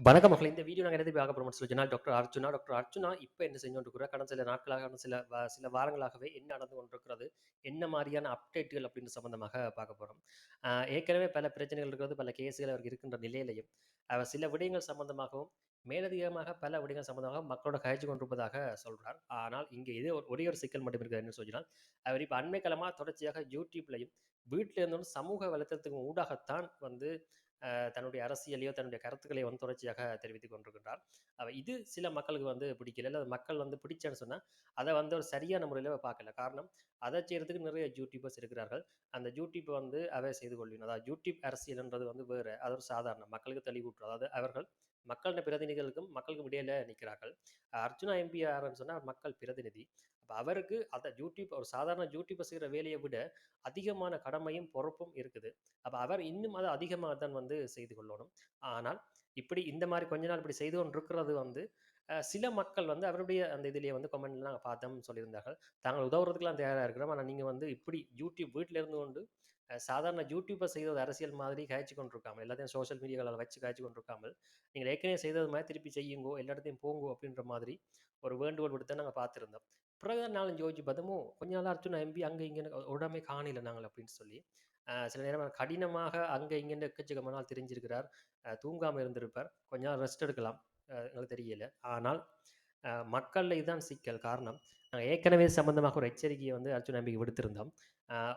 வணக்கம் மக்களை இந்த வீடியோ நாங்க எத பார்க்க போகிறோம் சொல்லி டாக்டர் அர்ஜுனா. டாக்டர் அர்ஜுனா இப்போ என்ன செஞ்சு கொண்டிருக்கிறார்? கடந்த சில நாட்களாக, சில சில வாரங்களாகவே என்ன நடந்து கொண்டிருக்கிறது? என்ன மாதிரியான அப்டேட்டுகள் அப்படின்னு சம்பந்தமாக பார்க்க போகிறோம் ஏற்கனவே பல பிரச்சனைகள் இருக்கிறது, பல கேஸ்கள் அவருக்கு இருக்கின்ற நிலையிலையும் அவர் சில விடயங்கள் சம்பந்தமாகவும், மேலதிகமாக பல விடயங்கள் சம்பந்தமாக மக்களோட கழிச்சு கொண்டிருப்பதாக சொல்கிறார் ஆனால் இங்கே இதே ஒரு ஒரே ஒரு சிக்கல் மட்டும் இருக்குது என்று சொன்னால், அவர் இப்போ அண்மைக்காலமாக தொடர்ச்சியாக யூடியூப்லையும் வீட்டில் இருந்தும் சமூக வலைத்தளத்துக்கு ஊடாகத்தான் வந்து தன்னுடைய அரசியலையோ, தன்னுடைய கருத்துக்களையோ வந்து தொடர்ச்சியாக தெரிவித்துக் கொண்டிருக்கின்றார். அவர் இது சில மக்களுக்கு வந்து பிடிக்கல. இல்லை மக்கள் வந்து பிடிச்சேன்னு சொன்னால் அதை வந்து ஒரு சரியான முறையில் பார்க்கல. காரணம், அதை செய்கிறதுக்கு நிறைய யூடியூபர்ஸ் இருக்கிறார்கள். அந்த யூடியூப் வந்து அவை செய்து கொள்வின. அதாவது யூடியூப் அரசியல்ன்றது வந்து வேறு அது ஒரு சாதாரணம். மக்களுக்கு தெளிவூட்டுறது. அதாவது அவர்கள் மக்களின் பிரதிநிதிகளுக்கும், மக்களுக்கும் இடையில நிற்கிறார்கள். அர்ஜுனா எம்பி யாருன்னு மக்கள் பிரதிநிதி. அப்போ அவருக்கு அந்த யூடியூப் ஒரு சாதாரண யூடியூபர் செய்கிற வேலையை விட, அதிகமான கடமையும், பொறுப்பும் இருக்குது. அப்போ அவர் இன்னும் அதை அதிகமாக தான் வந்து செய்து கொள்ளணும். ஆனால், இப்படி இந்த மாதிரி கொஞ்ச நாள் இப்படி செய்து கொண்டிருக்கிறது வந்து, சில மக்கள் வந்து அவருடைய அந்த இதிலேயே வந்து கமெண்ட்லாம் பார்த்தோம்னு சொல்லியிருந்தார்கள். தாங்கள் உதவுறதுக்கெல்லாம் தயாராக இருக்கிறோம். ஆனால் நீங்கள் வந்து இப்படி யூடியூப் வீட்டில் இருந்து கொண்டு, சாதாரண யூடியூப்பை செய்தது அரசியல் மாதிரி காய்ச்சி கொண்டிருக்காமல், எல்லாத்தையும் சோஷியல் மீடியாவில் வச்சு காய்ச்சி கொண்டிருக்காமல், நீங்கள் ஏற்கனவே செய்தது மாதிரி திருப்பி செய்யுங்கோ, எல்லா இடத்தையும் போங்கோ அப்படின்ற மாதிரி ஒரு வேண்டுகோள் விடுத்த நாங்கள் பார்த்துருந்தோம் பிறகு தான் நானும் யோசிச்சு பார்த்தோமோ, கொஞ்ச நாளாக அர்ஜுனா எம்பி அங்கே இங்கன்னு ஒரு இடமே காணல நாங்கள் அப்படின்னு சொல்லி. சில நேரம் கடினமாக அங்கே இங்கேன்னு எக்கச்சக்கமான நாள் தெரிஞ்சிருக்கிறார் தூங்காமல் இருந்திருப்பார். கொஞ்ச நாள் ரெஸ்ட் எடுக்கலாம். எங்களுக்கு தெரியல. ஆனால், மக்களில் இதுதான் சிக்கல். காரணம், நாங்கள் ஏற்கனவே சம்பந்தமாக ஒரு எச்சரிக்கையை வந்து அர்ஜுன் நம்பிக்கை விடுத்திருந்தோம்.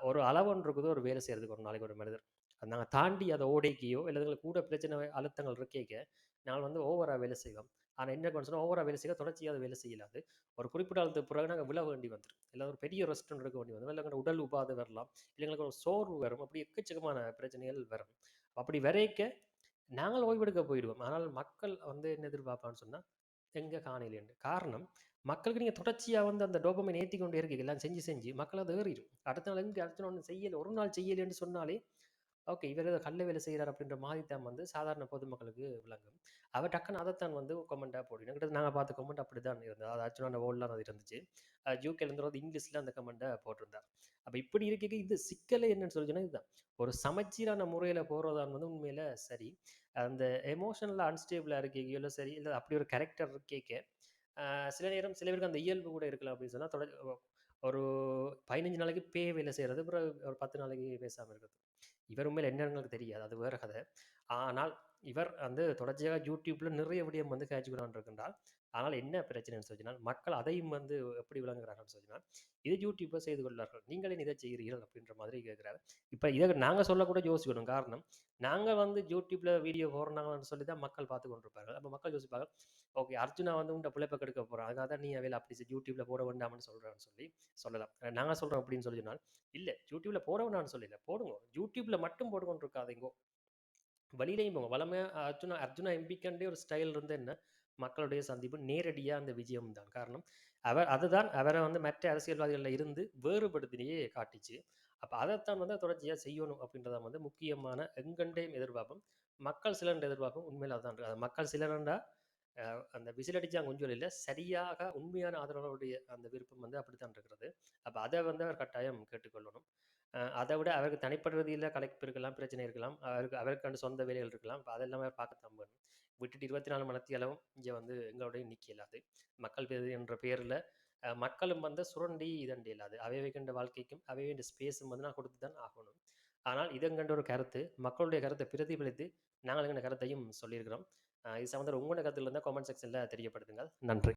ஒரு அளவு ஒன்று இருக்குது ஒரு வேலை செய்கிறதுக்கு ஒரு நாளைக்கு ஒரு மனிதர். நாங்கள் தாண்டி அதை ஓடைக்கியோ, இல்லை எங்களுக்கு கூட பிரச்சனை, அழுத்தங்கள் இருக்கேக்க, நாங்கள் வந்து ஓவராக வேலை செய்வோம். ஆனால் என்ன சொன்னால் ஓவராக வேலை செய்ய தொடர்ச்சியாக வேலை செய்யலாது. ஒரு குறிப்பிட்ட காலத்துக்கு பிறகு நாங்கள் விழ வேண்டி வந்துடும் இல்லை ஒரு பெரிய ரெஸ்ட் எடுக்க வேண்டி வந்துடும் இல்லை உடல் உபாதை வரலாம். இல்லைங்களுக்கு ஒரு சோர்வு வரும். அப்படி எக்கச்சக்கமான பிரச்சனைகள் வரும். அப்படி வரைக்க, நாங்கள் ஓய்வெடுக்க போயிடுவோம். ஆனால் மக்கள் வந்து என்ன எதிர்பார்ப்பான்னு சொன்னால் எங்க காணலைன்ட்டு. காரணம், மக்களுக்கு நீங்கள் தொடர்ச்சியாக வந்து அந்த டோபமைன் ஏற்றி கொண்டு இருக்கீங்க. எல்லாம் செஞ்சு செஞ்சு மக்கள் அது ஏறிடும் அடுத்த நாள் எங்கே அடுத்த ஒன்று செய்யல. ஒரு நாள் செய்யலைன்னு சொன்னாலே, ஓகே இவர் ஏதோ கள்ள வேலை செய்கிறார் அப்படின்ற மாதிரி தான் வந்து சாதாரண பொதுமக்களுக்கு விளங்கும். அவர் டக்குன்னு அதைத்தான் வந்து கமெண்ட்டாக போடணும் கிட்ட நாங்கள் பார்த்த கமெண்ட் அப்படித்தான் இருந்தது. அது அந்த வேர்ட்ல அது இருந்துச்சு. அ யூகேல இங்கிலீஷில் அந்த கமெண்ட்டை போட்டிருந்தார். அப்போ இப்படி இருக்கைக்கு இது சிக்கலை என்னன்னு சொல்லி இதுதான். ஒரு சமச்சீரான முறையில் போகிறதான் வந்து உண்மையில் சரி. அந்த எமோஷனலா அன்ஸ்டேபிளா இல்லை சரி, இல்லை அப்படி ஒரு கேரக்டர் இருக்கேக்க, சில நேரம் சில பேருக்கு அந்த இயல்பு கூட இருக்கலாம் அப்படின்னு சொன்னால் தொடர் ஒரு 15 நாளைக்கு பே வேலை செய்கிறது பிறகு ஒரு 10 நாளைக்கு பேசாமல் இருக்கிறது. இவர் உண்மையில் என்னங்களுக்கு தெரியாது. அது வேற கதை. ஆனால், இவர் வந்து தொடர்ச்சியாக யூடியூப்பில் நிறைய விடயம் வந்து கதைச்சு இருக்கின்றால் ஆனால் என்ன பிரச்சனைன்னு சொன்னால், மக்கள் அதையும் வந்து எப்படி விளங்குகிறார்கள்னு சொன்னால், இது யூடியூபர் செய்து கொள்வார்கள். நீங்களே இதை செய்கிறீர்கள்? அப்படின்ற மாதிரி கேட்குறாரு இப்போ இதை நாங்கள் சொல்லக்கூட யோசிக்கணும். காரணம், நாங்கள் வந்து யூடியூப்பில் வீடியோ போடுறாங்கன்னு சொல்லி தான் மக்கள் பார்த்து கொண்டிருப்பார்கள். அப்போ மக்கள் யோசிப்பார்கள், ஓகே அர்ஜுனா வந்து உண்டை பிழைப்பை கெடுக்க போகிறான் அதுக்காக தான் நீ அவையில் அப்படி செய் போட வேண்டாம்னு சொல்கிறான்னு சொல்லி சொல்லலாம். நாங்கள் சொல்கிறோம் அப்படின்னு சொல்லி சொன்னால், இல்லை யூடியூப்பில் போட வேண்டாம்னு சொல்லல. போடுங்க யூடியூப்பில் மட்டும் போட்டு கொண்டு இருக்காதீங்கோ. வழியிலையும் போங்க. வளமையாக அர்ஜுனா அர்ஜுனா எம்பிக்கண்டே ஒரு ஸ்டைல் இருந்து என்ன, மக்களுடைய சந்திப்பு நேரடியாக அந்த விஜயம் தான். காரணம், அவர் அதுதான் அவரை வந்து மற்ற அரசியல்வாதிகளில் இருந்து வேறுபடுத்தினையே காட்டிச்சு. அப்போ அதைத்தான் வந்து தொடர்ச்சியாக செய்யணும் அப்படின்றதான் வந்து முக்கியமான எங்கண்டையும் எதிர்பார்ப்பும், மக்கள் சிலர் எதிர்பார்ப்பும் உண்மையில் அதுதான் இருக்குது மக்கள் சிலரண்டா அந்த விசிலடிச்சா கொஞ்சம் இல்லை சரியாக உண்மையான ஆதரவாளருடைய அந்த விருப்பம் வந்து அப்படித்தான் இருக்கிறது. அப்போ அதை வந்து அவர் கட்டாயம் கேட்டுக்கொள்ளணும். அதை விட அவருக்கு தனிப்பட்ட ரீதியில் கலைப்பு இருக்கலாம், பிரச்சனை இருக்கலாம். அவருக்கு அவருக்கான சொந்த வேலைகள் இருக்கலாம். இப்போ அதெல்லாமே பார்க்க தான் வேணும். விட்டுட்டு 24 மணித்தியாலமும் இங்கே வந்து எங்களுடைய நிக்க இயலாது. மக்கள் பேர் என்ற பெயரில் மக்களும் வந்து சுரண்டி இதண்ட இல்லாது அவை கண்ட வாழ்க்கைக்கும், அவை வேண்டிய ஸ்பேஸும் வந்து நான் கொடுத்து தான் ஆகணும். ஆனால் இதங்கண்ட ஒரு கருத்து, மக்களுடைய கருத்தை பிரதிபலித்து, நாங்கள் எங்கள் கருத்தையும் சொல்லியிருக்கிறோம். இது சம்மந்தம் உங்களோட கருத்துல இருந்தால் கமெண்ட் செக்ஷனில் தெரியப்படுத்துங்கள். நன்றி.